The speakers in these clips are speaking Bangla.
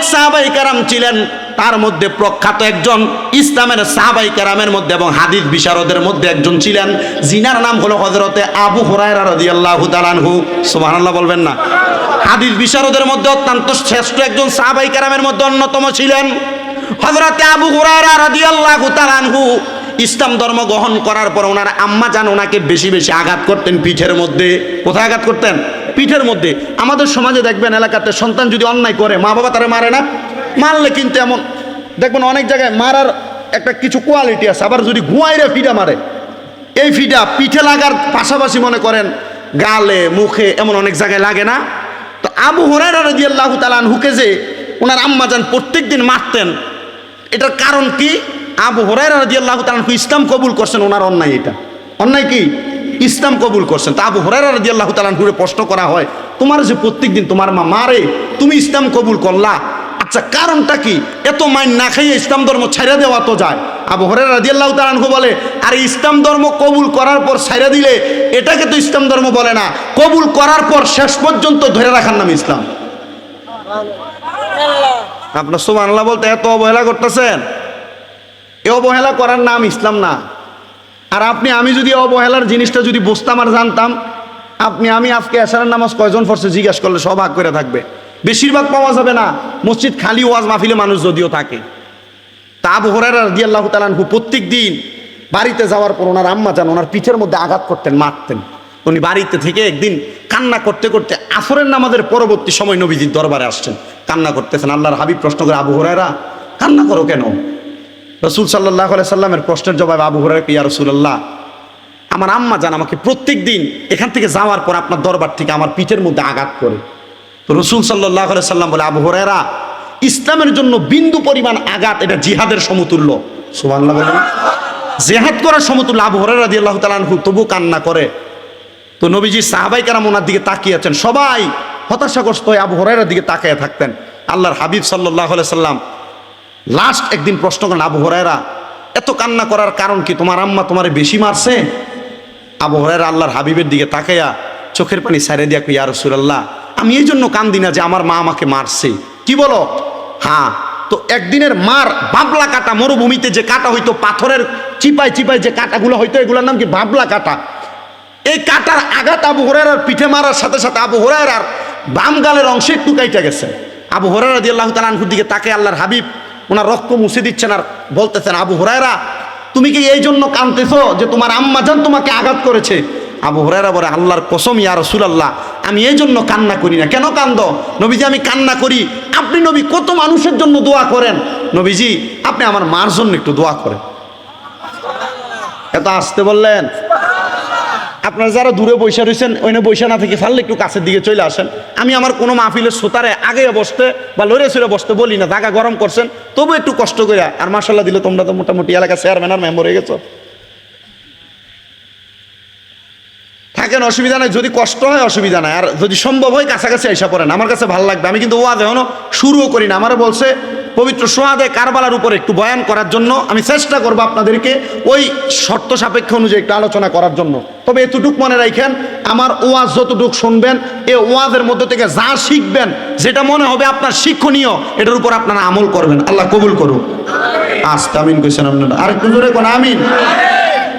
অনেক সাহাবাই কারাম ছিলেন, তার মধ্যে প্রখ্যাত একজন ইসলামের সাহাবাই কারামের মধ্যে এবং হাদিস বিশারদের মধ্যে একজন ছিলেন। জিনার নাম হলো হজরতে আবু হুরায়রা রাদিয়াল্লাহু তাআলাহু সুবহানাল্লাহ বলবেন না। হাদিস বিশারদের মধ্যে অত্যন্ত শ্রেষ্ঠ একজন সাহাবাই কারামের মধ্যে অন্যতম ছিলেন। হজরতে আবু হুরায়রা রাদিয়াল্লাহু তাআলাহু ইসলাম ধর্ম গ্রহণ করার পর ওনার আম্মা জান ওনাকে বেশি বেশি আঘাত করতেন পিঠের মধ্যে। কোথায় আঘাত করতেন? পিঠের মধ্যে। আমাদের সমাজে দেখবেন এলাকাতে সন্তান যদি অন্যায় করে, মা বাবা তারা মারে না? মারলে কিন্তু এমন, দেখবেন অনেক জায়গায় মারার একটা কিছু কোয়ালিটি আছে। আবার যদি ঘুয়াইরে ফিডা মারে, এই ফিডা পিঠে লাগার পাশাপাশি মনে করেন গালে, মুখে এমন অনেক জায়গায় লাগে না? তো আবু হরাইরা রাদিয়াল্লাহু তাআলা আনহুকে যে ওনার আম্মা যান প্রত্যেক দিন মারতেন, এটার কারণ কি? আবু হরাইরা রাদিয়াল্লাহু তাআলা আনহু ইসলাম কবুল করছেন ওনার অন্যায় এটা। অন্যায় কি? ইসলাম কবুল করছেন। তা আবু হরাইরা তাআলা আনহুরে প্রশ্ন করা হয়, তোমার যে প্রত্যেক দিন তোমার মা মারে, তুমি ইসলাম কবুল করলা? আচ্ছা কারণটা কি? এত মাইন না খাইয়ে ইসলাম ধর্ম ছাইরা দেওয়া তো যায়। আবু হরাইরা রাদিয়াল্লাহু তাআলা আনহু বলে, আর, ইসলাম ধর্ম কবুল করার পর ছাইরা দিলে এটাকে তো ইসলাম ধর্ম বলে না। কবুল করার পর শেষ পর্যন্ত ধরে রাখার নাম ইসলাম। আপনার সুবহানাল্লাহ বলতে এত অবহেলা করতেছেন? এ অবহেলা করার নাম ইসলাম না। আর আপনি, আমি যদি অবহেলার জিনিসটা যদি বুঝতাম আর জানতাম, আপনি, আমি আজকে এসারের নামাজ কয়জন ফরসে জিজ্ঞেস করলে সব ভাগ করে থাকবে। বেশিরভাগ পাওয়া যাবে না, মসজিদ খালি ওয়াজ মাহফিলে মানুষ যদিও থাকে। তা হরারা রাদিয়াল্লাহু তাআলাহু প্রত্যেক দিন বাড়িতে যাওয়ার পর ওনার আম্মা যান, ওনার পিঠের মধ্যে আঘাত করতেন, মারতেন। উনি বাড়িতে থেকে একদিন কান্না করতে করতে আসরের নামাজের পরবর্তী সময় নবীজির দরবারে আসছেন। কান্না করতেছেন, আল্লাহর হাবিব প্রশ্ন করে, আবু হরাইরা কান্না করো কেন? রসুল সাল্লাহ সাল্লামের প্রশ্নের জবাব আবু হরাই ইয়া রসুল্লাহ আমার আম্মা যান আমাকে প্রত্যেক দিন এখান থেকে যাওয়ার পর আপনার দরবার থেকে আমার পিঠের মধ্যে আঘাত করে। তো রসুল সাল্লাহ সাল্লাম বলে, আবু হরেরা ইসলামের জন্য বিন্দু পরিমাণ আঘাত এটা জিহাদের সমতুল্য। বলেন জেহাদ করার সমতুল্য আবু হরাইরা দিয়ে আল্লাহ তালানহু তবু কান্না করে। তো নবীজি সাহাবাই কারাম ওনার দিকে তাকিয়ে আছেন। সবাই হতাশাগ্রস্ত হয়ে আবু হরাইরার দিকে তাকিয়ে থাকতেন। আল্লাহর হাবিব সাল্লাহ সাল্লাম লাস্ট একদিন প্রশ্ন করেন, আবু হরাইরা এত কান্না করার কারণ কি? তোমার আম্মা তোমারে বেশি মারছে? আবু হরাইরা আল্লাহর হাবিবের দিকে তাকাইয়া চোখের পানি সারে দিয়া কই ইয়া রাসূলুল্লাহ, আমি এই জন্য কান্দি না যে আমার মা আমাকে মারছে। কি বলো? হ্যাঁ তো একদিনের মার বাবলা কাটা মরুভূমিতে যে কাটা হইতো, পাথরের চিপায় চিপায় যে কাটাগুলো হইতো, এগুলোর নাম কি বাবলা কাটা? এই কাটার আঘাত আবু হরাইরার পিঠে মারার সাথে সাথে আবু হরাইরার বাম গালের অংশে একটু কাইটা গেছে। আবু হরাইরা দিয়ে আল্লাহ তালানহুর দিকে তাকে আল্লাহর হাবিব ওনার রক্ত মুছে দিচ্ছেন আর বলতেছেন, আবু হরাইরা তুমি কি এই জন্য কানতেছো যে তোমার আম্মা জান তোমাকে আঘাত করেছে? আবু হরাইরা বলে, আল্লাহর কসম, ইয়া রাসূলুল্লাহ, আমি এই জন্য কান্না করি না। কেন কান্দ? নবীজি, আমি কান্না করি। আপনি নবী, কত মানুষের জন্য দোয়া করেন? নবীজি, আপনি আমার মার জন্য একটু দোয়া করেন। এত আসতে বললেন। আপনারা যারা দূরে বৈশা রয়েছেন, ওই বৈশা না থেকে ফাললে একটু কাছের দিকে চলে আসেন। আমি আমার কোনো মাহফিলের সোতারে আগে বসতে বা লড়ে সরে বসতে বলি না জায়গা গরম করছেন, তবু একটু কষ্ট করে আর মার্শাল্লাহ দিলে তোমরা তো মোটামুটি এলাকা চেয়ারম্যান আর মেম্বার হয়ে গেছো। থাকেন, অসুবিধা নাই, যদি কষ্ট হয় অসুবিধা নাই, আর যদি সম্ভব হয় কাছাকাছি আইসা পড়েন, আমার কাছে ভালো লাগবে, আমি কিন্তু ওয়াজ এখনও শুরুও করি না, আমারে বলছে পবিত্র সোহাদে কারবালার উপরে একটু বয়ান করার জন্য আমি চেষ্টা করব আপনাদেরকে ওই শর্ত সাপেক্ষ অনুযায়ী একটু আলোচনা করার জন্য। তবে এতটুক মনে রাখেন, আমার ওয়াজ যতটুক শুনবেন, এ ওয়াজের মধ্যে থেকে যা শিখবেন, যেটা মনে হবে আপনার শিক্ষণীয়, এটার উপর আপনারা আমল করবেন। আল্লাহ কবুল করুক। আস্তে আমিন কইছেন আপনারা। আরেকটু জোরে কোন আমিন?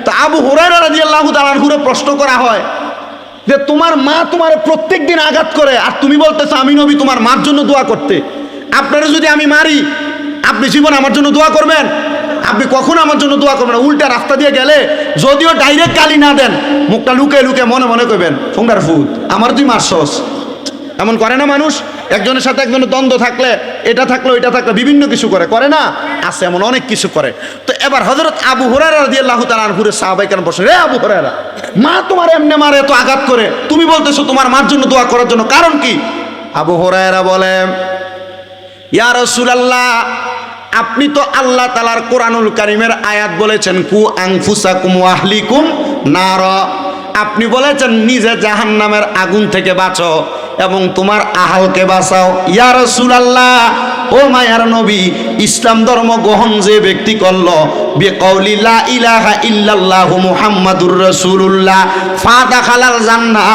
তা আবু হুরায়রা রাদিয়াল্লাহু তাআলা আনহুরে প্রশ্ন করা হয় যে, তোমার মা তোমার প্রত্যেক দিন আঘাত করে, আর তুমি বলতেছো, আমি নবী, তোমার মার জন্য দোয়া করতে। আপনারা যদি আমি মারি, আপনি জীবন আমার জন্য দোয়া করবেন? আপনি কখন আমার জন্য দোয়া করবেন উল্টা রাস্তা দিয়ে গেলে যদিও ডাইরেক্ট গালি না দেন, মুখটা লুকে লুকে মনে মনে করবেন ফোঙ্গার ফুট আমার তুই মারছস এমন করে না মানুষ? একজনের সাথে একজনের দ্বন্দ্ব থাকলে, এটা থাকলে এটা থাকলে, বিভিন্ন কিছু করে। করে না? আছে এমন অনেক কিছু করে। তো এবার হজরত আবু হুরারা দিয়ে আল্লাহ তালা আনহুরে সাহাবাই কেন বসে রে আবু হুরারা মা তোমার এমনি মারে এত আঘাত করে। তুমি বলতেছো তোমার মার জন্য দোয়া করার জন্য। কারণ কি? আবু হুরায়রা বলে ইয়া রাসূলুল্লাহ, আপনি তো আল্লাহ তালার কোরআনুল কারিমের আয়াত বলেছেন, কু আংফুসাকুম আহলিকুম নার। আপনি বলেছেন, নিজে জাহান্নামের আগুন থেকে বাঁচো এবং তোমার আহালকে বাঁচাও। ইয়া আল্লাহ ও মায়ার নবী, ইসলাম ধর্ম গ্রহণ যে ব্যক্তি করল বেকৌলি লা ইলাহা ইল্লাল্লাহু মুহাম্মাদুর রাসূলুল্লাহ ফাদা খালাল জান্নাহ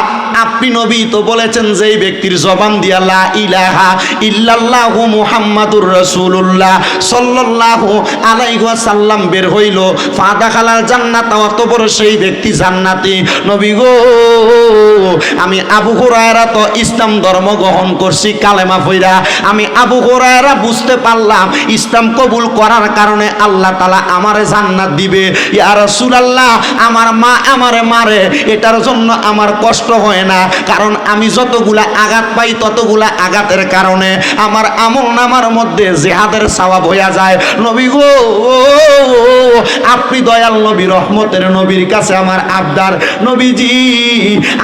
আপনি নবী তো বলেছেন যে ব্যক্তির জবান দিয়া ইলাহা ইল্লাল্লাহু মুহাম্মাদুর রাসূলুল্লাহ সাল্লাল্লাহু আলাইহি ওয়াসাল্লাম বের হইল, ফাদা খালাল জান্নাত অত বড় সেই ব্যক্তি জান্নাতি। নবী গো, আমি আবু হুরায়রা তো ইসলাম ধর্ম গ্রহণ করছি, কালেমা ফইরা আমি আবু হুরায়রা বুঝতে পারলাম, ইসলাম কবুল করার কারণে আল্লাহ তালা আমারে জান্নাত দিবে। ইয়া রাসূলুল্লাহ, আমার মা আমারে মারে, এটার জন্য আমার কষ্ট হয় না। কারণ আমি যতগুলা আঘাত পাই ততগুলা আঘাতের কারণে আমার আমল নামার মধ্যে জেহাদের সওয়াব হইয়া যায়। নবী গো আপনি দয়াল নবী, রহমতের নবীর কাছে আমার আবদার। নবীজি,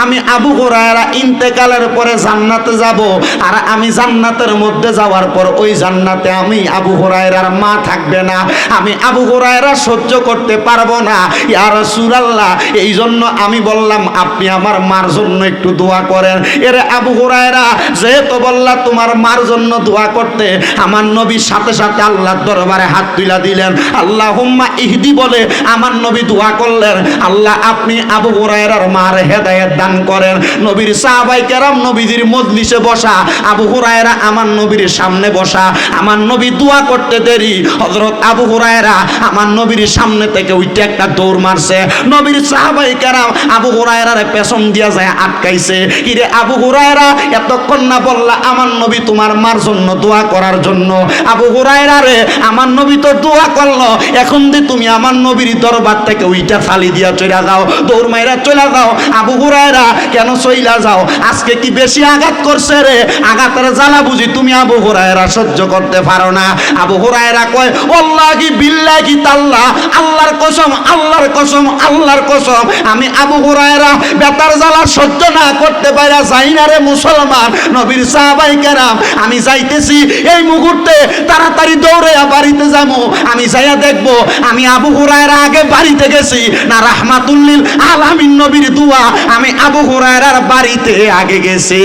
আমি আবু হুরায়রা ইন্তেকালের পরে জান্নাতে যাব, আর আমি জান্নাতের মধ্যে যাওয়ার পর ওই জান্নাতে আমি আবু হুরায়রার মা থাকবে না, আমি আবু হুরায়রা সহ্য করতে পারব না। ইয়া রাসূলুল্লাহ এই জন্য আমি বললাম, আপনি আমার মার জন্য একটু দোয়া করেন। এর আবু হুরায়রা, যেহেতু বললা তোমার মার জন্য দোয়া করতে, আমার নবীর সাথে সাথে আল্লাহর দরবারে হাত তুলা দিলেন। আল্লাহ হুম্মা ইহদি বলে আমার নবী দোয়া করলেন। আল্লাহ, আপনি আবু হুরায়রার মার হেদায়েত দান করেন। নবীর সাহাবাই কেরাম নবীজির মজলিসে বসা, আবু হুরায়রা আমার নবীর সামনে বসা, আমার নবী দোয়া করতে দেরি। হযরত আবু হুরায়রা আমার নবীর সামনে থেকে উইটে একটা দৌড় মারছে। নবীর সাহাবাই কেরাম আবু হুরায়রার পেছন দিয়া যায় আটকাইছে। কিরে আবু হুরায়রা, এতক্ষণ না বললা আমার নবী তোমার মার জন্য দোয়া করার জন্য। আবু হুরায়রা রে, আমার নবী তো দোয়া করল। এখন দি তুমি আমার নবীর দরবার থেকে উইটা ফালি দিয়া চলে যাও, দৌড় মাইরা চলে যাও। আবু হুরায়রা, কেন চইলা যাও? আজকে কি বেশি আঘাত করছে রে? আঘাতের জ্বালা বুঝি তুমি আবু হুরায়রা সহ্য করতে পারো না। আবু হুরায়রা কয় ওয়াল্লাহি বিল্লাহি তাল্লাহ আল্লাহর কসম আল্লাহর কসম আল্লাহর কসম। আমি আবু হুরায়রা বেতার জ্বালা সহ্য না করতে পারা যাই না রে মুসলমান, নবীর সাহাবাই কেরাম। আমি যাইতেছি, এই মুহূর্তে তাড়াতাড়ি দৌড়ে বাড়িতে যাব। আমি যাইয়া দেখব, আমি আবু হুরায়রা আগে বাড়িতে গেছি। না রাহমাতুল্লিল আলামিন নবীর দুয়া, আমি আবু হুরায়রার বাড়িতে আগে গেছি।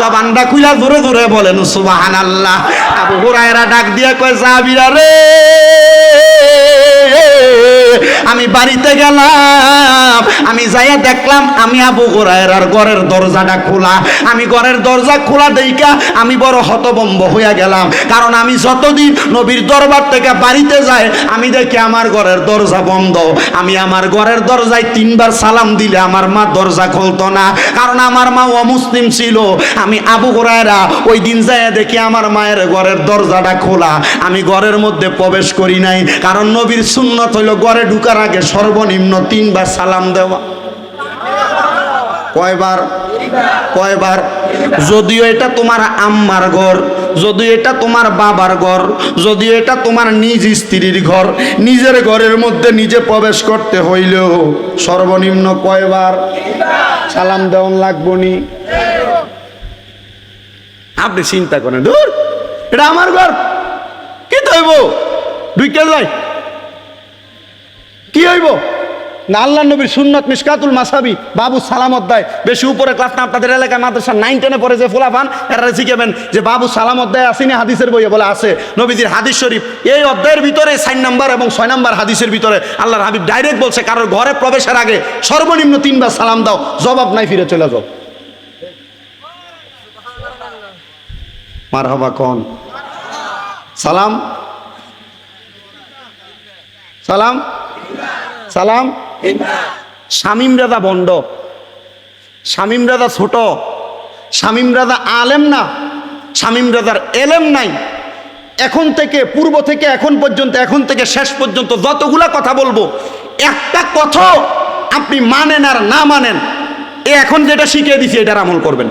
জবানটা খুলা জোরে জোরে বলেন সুবাহান আল্লাহ আবু হুরায়রা ডাক দিয়া কয় যাবিরা রে! আমি বাড়িতে গেলাম, আমি যাইয়া দেখলাম আমি আবু হুরায়রার ঘরের দরজাটা খোলা। আমি ঘরের দরজা খোলা দেইকা আমি বড় হতবম্ব হইয়া গেলাম। কারণ আমি যতদিন নবীর দরবার থেকে বাড়িতে যাই, আমি দেখি আমার ঘরের দরজা বন্ধ। আমি আমার ঘরের দরজায় তিনবার সালাম দিলে আমার মা দরজা খুলতো না। কারণ আমার মা অমুসলিম ছিল। আমি আবু হুরায়রা ওই দিন যাইয়া দেখি আমার মায়ের ঘরের দরজাটা খোলা। আমি ঘরের মধ্যে প্রবেশ করি নাই। কারণ নবীর সুন্নত হইল ঘরে ঢুকার আগে সর্বনিম্ন তিনবার সালাম দেওয়া। কয়বার? কয়বার? যদিও এটা তোমার আম্মার ঘর, যদিও এটা তোমার বাবার ঘর, যদিও এটা তোমার নিজ স্ত্রীর ঘর, নিজের ঘরের মধ্যে নিজে প্রবেশ করতে হইলেও সর্বনিম্ন কয়বার সালাম দেওয়ান লাগবো নি? আপনি চিন্তা করেন, ধুর, এটা আমার ঘর, কি তো হইব? ঢুকে যাই। কি হইব? না আল্লাহ নবীর সুন্নত মিসকাতুল মাসাবি, বাবু সালামত দেয়। বেশি উপরে ক্লাস না, আপনাদের এলাকায় মাদ্রাসা নাইন টেনে পড়ে যে ফুলাফান এরা শিখেবেন যে বাবু সালামত দেয়, আসেনি হাদিসের বইয়ে বলে আছে। নবীজির হাদিস শরীফ, এই অধ্যায়ের ভিতরে সাইন নাম্বার এবং ছয় নাম্বার হাদিসের ভিতরে আল্লাহর হাবিব ডাইরেক্ট বলছে, কারোর ঘরে প্রবেশের আগে সর্বনিম্ন তিনবার সালাম দাও, জবাব নাই, ফিরে চলে যাও। মার হবা কন। সালাম। সালাম। সালাম। শামিম রাদা বন্ড। শামিম রাদা ছোট। শামিম রাদা আলেম না। শামিম রাজার এলেম নাই। এখন থেকে, পূর্ব থেকে, এখন পর্যন্ত, এখন থেকে শেষ পর্যন্ত যতগুলা কথা বলব, একটা কথা আপনি মানেন আর না মানেন, এ এখন যেটা শিখিয়ে দিছি, এটার আমল করবেন।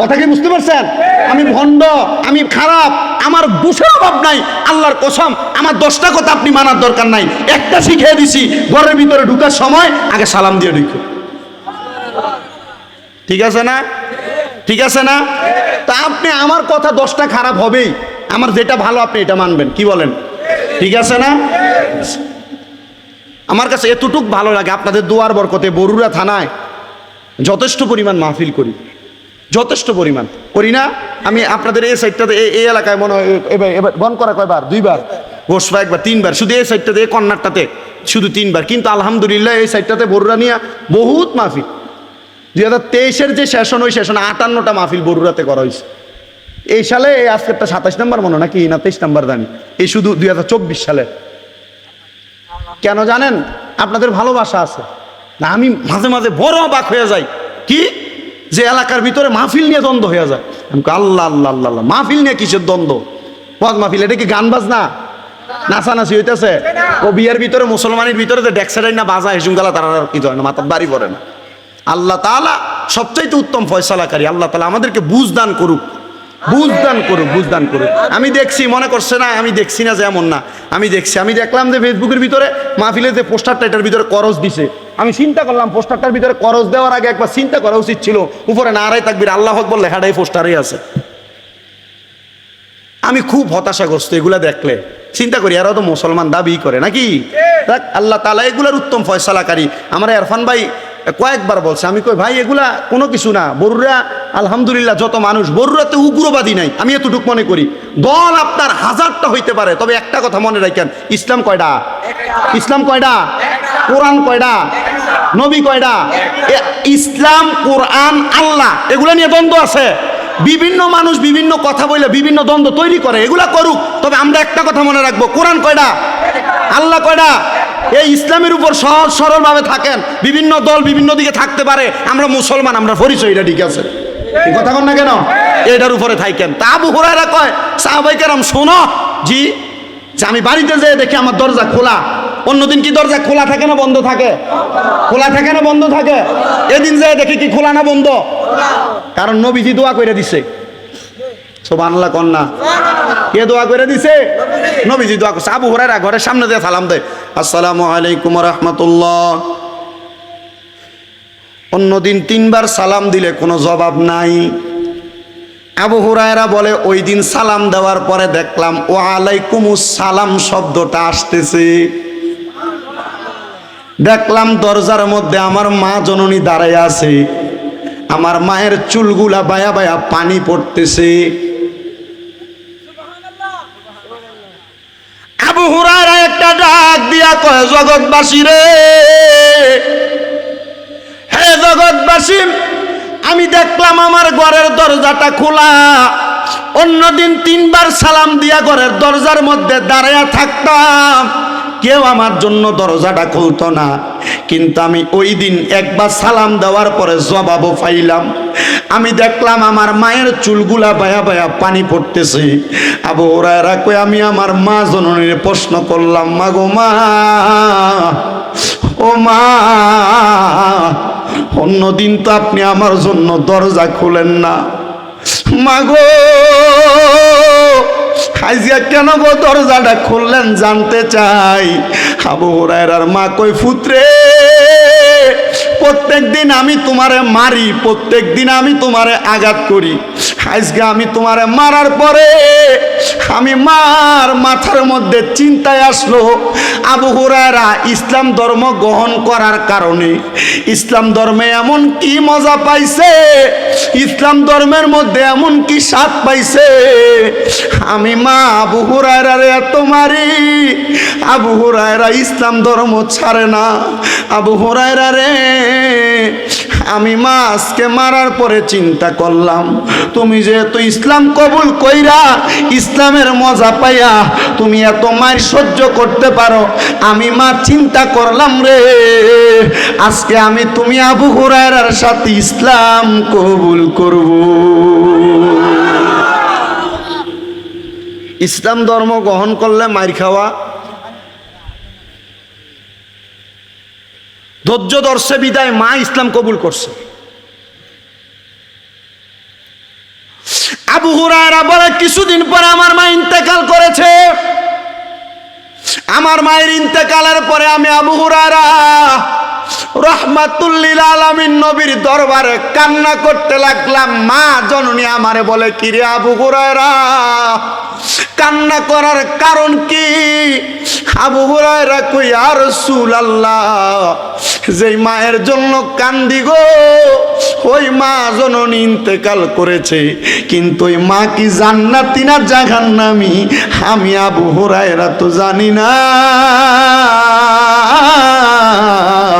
কথা কি বুঝতে পারছেন? আমি ভণ্ড, আমি খারাপ, আমার দোষের অভাব নাই, আল্লাহর কসম, আমার দশটা কথা আপনি মানার দরকার নাই। একটা শিখিয়ে দিছি, ঘরের ভিতরে ঢুকার সময় আগে সালাম দিয়ে ঢুকো। ঠিক আছে না? ঠিক আছে না? তা আপনি আমার কথা দশটা খারাপ হবেই। আমার যেটা ভালো আপনি এটা মানবেন, কি বলেন? ঠিক আছে না? আমার কাছে এতটুক ভালো লাগে, আপনাদের দুয়ার বরকতে বরুড়া থানায় যথেষ্ট পরিমাণ মাহফিল করি। যথেষ্ট পরিমাণ। করি না? আমি আপনাদের এই সাইডটাতে এই এলাকায় মনে হয় এবার এবার বন করা কয়বার? দুইবার। গোসবা একবার, তিনবার। শুধু এই সাইডটাতে এই কর্নারটাতে শুধু তিনবার। কিন্তু আলহামদুলিল্লাহ এই সাইডটাতে বরুরা নিয়ে বহুত মাহফিল। দুই হাজার তেইশের যে সেশন ওই সেশনে আটান্নটা মাহফিল বরুরাতে করা হয়েছে এই সালে এই আজকেরটা সাতাশ নাম্বার মনে নাকি? না, তেইশ নাম্বার জানি। এই শুধু দুই হাজার চব্বিশ সালে। কেন জানেন? আপনাদের ভালোবাসা আছে। না, আমি মাঝে মাঝে বড় অবাক হয়ে যাই। কি? যে এলাকার ভিতরে মাহফিল নিয়ে দ্বন্দ্ব হয়ে যায়। আমি আল্লাহ আল্লাহ আল্লাহ আল্লাহ। মাহফিল নিয়ে কিসের দ্বন্দ্ব? ওয়াজ মাহফিল, এটা কি গান বাজনা? নাচানাচি হইতেছে। ও বিয়ের ভিতরে, মুসলমানের ভিতরে যে ডেক্সারাই না বাজা হেসুমগালা তারা কিছু হয় না, মাথার বাড়ি পড়ে না। আল্লাহ তালা সবচাইতে উত্তম ফয়সালাকারী। আল্লাহ তালা আমাদেরকে বুঝ দান করুক। বুঝ দান করুক বুঝ দান করুক। আমি দেখছি মনে করছে না আমি দেখছি না যে এমন না। আমি দেখছি আমি দেখলাম যে ফেসবুকের ভিতরে মাহফিলের যে পোস্টারটা এটার ভিতরে করজ দিছে। আমি চিন্তা করলাম পোস্টারটার ভিতরে করজ দেওয়ার আগে একবার চিন্তা করা উচিত ছিল উপরে নারাই তাকবির আল্লাহ আকবর লেখাটাই পোস্টারেই আছে। আমি খুব হতাশাগ্রস্ত এগুলা দেখলে। চিন্তা করি এরা তো মুসলমান দাবি করে নাকি? আল্লাহ তালা এগুলার উত্তম ফয়সালাকারী। আমার এরফান ভাই কয়েকবার বলছে, আমি কই, ভাই, এগুলা কোনো কিছু না। বরুরা আলহামদুলিল্লাহ, যত মানুষ বরুরাতে উগ্রবাদী নাই। আমি এতটুকু মনে করি। দল আপনার হাজারটা হইতে পারে। তবে একটা কথা মনে রাখেন, ইসলাম কয়টা ইসলাম কয়টা কোরআন কয়টা নবী কয়টা এ- ইসলাম, কোরআন, আল্লাহ, এগুলা নিয়ে দ্বন্দ্ব আছে। বিভিন্ন মানুষ বিভিন্ন কথা বলে বিভিন্ন দ্বন্দ্ব তৈরি করে। এগুলা করুক। তবে আমরা একটা কথা মনে রাখব, কোরআন কয়টা আল্লাহ কয়টা এই ইসলামের উপর সহজ সরল ভাবে থাকেন। বিভিন্ন দল বিভিন্ন দিকে থাকতে পারে। আমরা মুসলমান, আমরা পরিচয়, এটা ঠিক আছে। কথা কন না কেন? এটার উপরে থাকেন। তা আবু কয় সাহবাইকেরাম শোনো, জি, যে আমি বাড়িতে যেয়ে দেখি আমার দরজা খোলা। অন্যদিন কি দরজা খোলা থাকে না বন্ধ থাকে? খোলা থাকে না বন্ধ থাকে? এদিন যেয়ে দেখি কি খোলা না বন্ধ? কারণ নবীজি দোয়া করে দিছে। সোবানল্লাহ কন্যা কে দোয়া করে দিছে? নবীজি দোয়া করছে। আবু হুরায়রা ঘরের সামনে দিয়ে সালাম দেয়। আসসালামু আলাইকুম রহমতুল্লাহ। অন্যদিন তিনবার সালাম দিলে কোনো জবাব নাই। আবু হুরায়রা বলে, ওই দিন সালাম দেওয়ার পরে দেখলাম ও আলাইকুমুস সালাম শব্দটা আসতেছে। দেখলাম দরজার মধ্যে আমার মা জননী দাঁড়ায় আছে। আমার মায়ের চুলগুলা বায়া বায়া পানি পড়তেছে আবু ডাক দিয়া কয়, জগৎবাসী রে। হে জগৎবাসী, আমি দেখলাম আমার ঘরের দরজাটা খোলা। অন্যদিন তিনবার সালাম দিয়া ঘরের দরজার মধ্যে দাঁড়ায়া থাকতাম। কেউ আমার জন্য দরজাটা খুলতো না। কিন্তু আমি ওই দিন একবার সালাম দেওয়ার পরে জবাবও পাইলাম। আমি দেখলাম আমার মায়ের চুলগুলা বায়া বায়া পানি পড়তেছে। আবু ওরা কই আমি আমার মা জননীর প্রশ্ন করলাম, মা গো মা, ও মা, অন্যদিন তো আপনি আমার জন্য দরজা খুলেন না। মাগো আজকে কেন গো দরজাটা খুললেন জানতে চাই? আবু হুরায়রার মা কই, ফুত্রে প্রত্যেক দিন আমি তোমারে মারি প্রত্যেক দিন আমি তোমারে আঘাত করি। আজকে আমি তোমারে মারার পরে আমি মার মাথার মধ্যে চিন্তায় আসলো, আবু হুরায়রা ইসলাম ধর্ম গ্রহণ করার কারণে। ইসলাম ধর্মে এমন কি মজা পাইছে? ইসলাম ধর্মের মধ্যে এমন কি স্বাদ পাইছে? আমি মা আবু হুরায়রারে এত মারি, আবু হুরায়রা ইসলাম ধর্ম ছাড়ে না। আবু হুরায়রা রে আমি মা আজকে মারার পরে চিন্তা করলাম, তুমি যেহেতু ইসলাম কবুল কইরা ইসলামের মজা পাইয়া তুমি এত মার সহ্য করতে পারো, আমি মা চিন্তা করলাম রে, আজকে আমি তুমি আবু হুরায়রার সাথে ইসলাম কবুল করব। ইসলাম ধর্ম গ্রহণ করলে মার খাওয়া ধৈর্য দর্শে বিদায় মা ইসলাম কবুল করছে। আবু হুরায়রা বলে, কিছুদিন পরে আমার মা ইন্তেকাল করেছে। আমার মায়ের ইন্তেকালের পরে আমি আবু হুরায়রা রহমাতুল্লিল আলামিন নবীর দরবারে কান্না করতে লাগলাম। মা জননী আমারে বলে, কিরে আবু হুরায়রা, কান্না করার কারণ কি? আবু হুরায়রা কই আর রাসূল আল্লাহ যেই মায়ের জন্য কান্দি গো, ওই মা জননী ইন্তেকাল করেছে। কিন্তু ওই মা কি জান্নাতি না জাহান্নামী? আমি আবু হুরায়রা তো জানি না।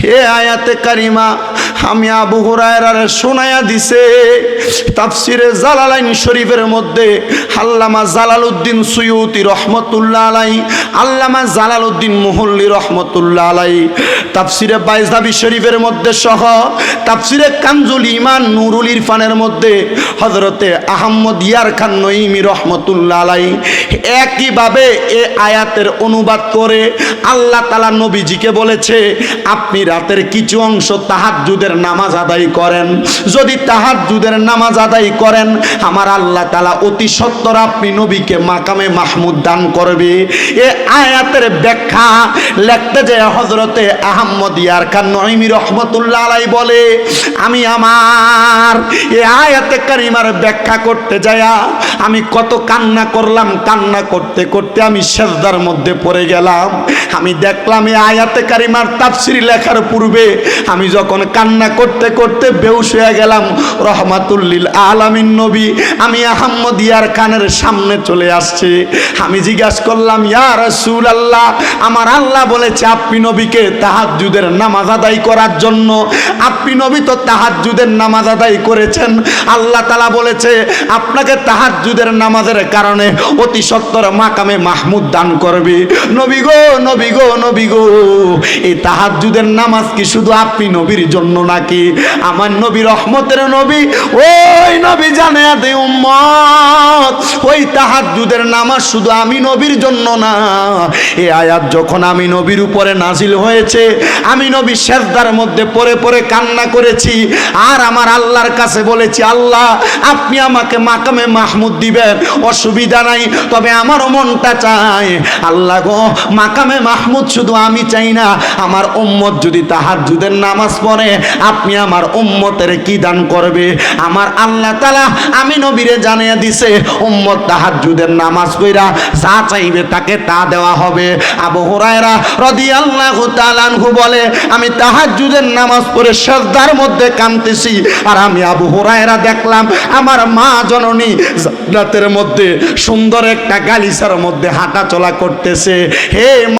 হে আয়াতে কারিমা, আমি আবু হুরায়রারে শোনায়া দিছে। তাফসিরে জালালাইন শরীফের মধ্যে আল্লামা জালালউদ্দিন সুয়ুতি রহমতুল্লাহ আলাই আল্লামা জালালউদ্দিন মুহল্লি রহমতুল্লাহ আলাই তাফসিরে বাইজাবি শরীফের মধ্যে সহ তাফসিরে কানজুল ইমান নুরুল ইরফানের মধ্যে হজরতে আহম্মদ ইয়ার খান নঈমি রহমতুল্লাহ আলাই একইভাবে এ আয়াতের অনুবাদ করে আল্লাহ তালা নবীজিকে বলেছে, আপনি রাতের কিছু অংশ তাহাজ্জুদের নামাজ আদায় করেন। যদি তাহাজ্জুদের নামাজ আদায় করেন, আমার আল্লাহ তালা অতি সত্তর আপনি নবীকে মাকামে মাহমুদ দান করবে। এ আয়াতের ব্যাখ্যা লেখতে যে হজরতে আহম্মদ ইয়ার খান নঈমি রহমতুল্লাহ আলাই বলে, আমি আমার এ আয়াতে কারিমার ব্যাখ্যা করতে যায়া আমি কত কান্না করলাম, কান্না করতে করতে আমি সেজদার মধ্যে পড়ে গেলাম। আমি দেখলাম এই আয়াতে কারিমার তাফসির লেখার পূর্বে আমি যখন কান্না করতে করতে বেউস হয়ে গেলাম, রহমাতুল্লিল আলামিন নবী, আমি আহম্মদ ইয়ার খানের সামনে চলে আসছে। আমি জিজ্ঞাসা করলাম, ইয়া রাসূল আল্লাহ আমার আল্লাহ বলেছে, আপনি নবীকে তাহাজ্জুদের নামাজ আদায় করার জন্য। আপনি নবী তো তাহাজ্জুদের নামাজ আদায় করেছেন। আল্লাহ তালা বলেছে, আপনাকে তাহাজ্জুদের নামাজের কারণে অতি সত্তর মাকামে মাহমুদ দান করবে। নবী গো নবী গো নবী গো, এই তাহাজ্জুদের নামাজ কি শুধু আপনি নবীর জন্য নাকি? আমার নবী রহমতের নবী, ওই নবী জানে দে উম্মত। ওই তাহাজ্জুদের নামাজ শুধু আমি নবীর জন্য না, এ আয়াত যখন আমি নবীর উপরে নাজিল হয়েছে আমি নবী শেষদার মধ্যে পরে পরে কান্না করেছি, আর আমার আল্লাহর কাছে বলেছি, আল্লাহ, আপনি আমাকে মাকামে মাহমুদ দিবেন, অসুবিধা নাই, তবে আমার মনটা চায়। আল্লাহ গো, মাকামে মাহমুদ শুধু আমি চাই না, আমার উম্মত যদি তাহাজ্জুদের নামাজ পড়ে, আপনি আমার উম্মতের কি দান করবে? আমার আল্লাহ তালা আমি নবীরে জানিয়ে দিছে, উম্মত যুদের নামাজ কইরা যা চাইবে তাকে তা দেওয়া হবে। আবু হুরায়রা রাদিয়াল্লাহু তাআলা আনহু বলে, আমি তাহাজ্জুদের নামাজ পড়ে সর্দার মধ্যে কাঁদতেছি। আর আমি আবু হুরায়রা দেখলাম, আমার মা জননী জান্নাতের মধ্যে সুন্দর একটা গালিসার মধ্যে হাঁটা চলা করতেছে। হে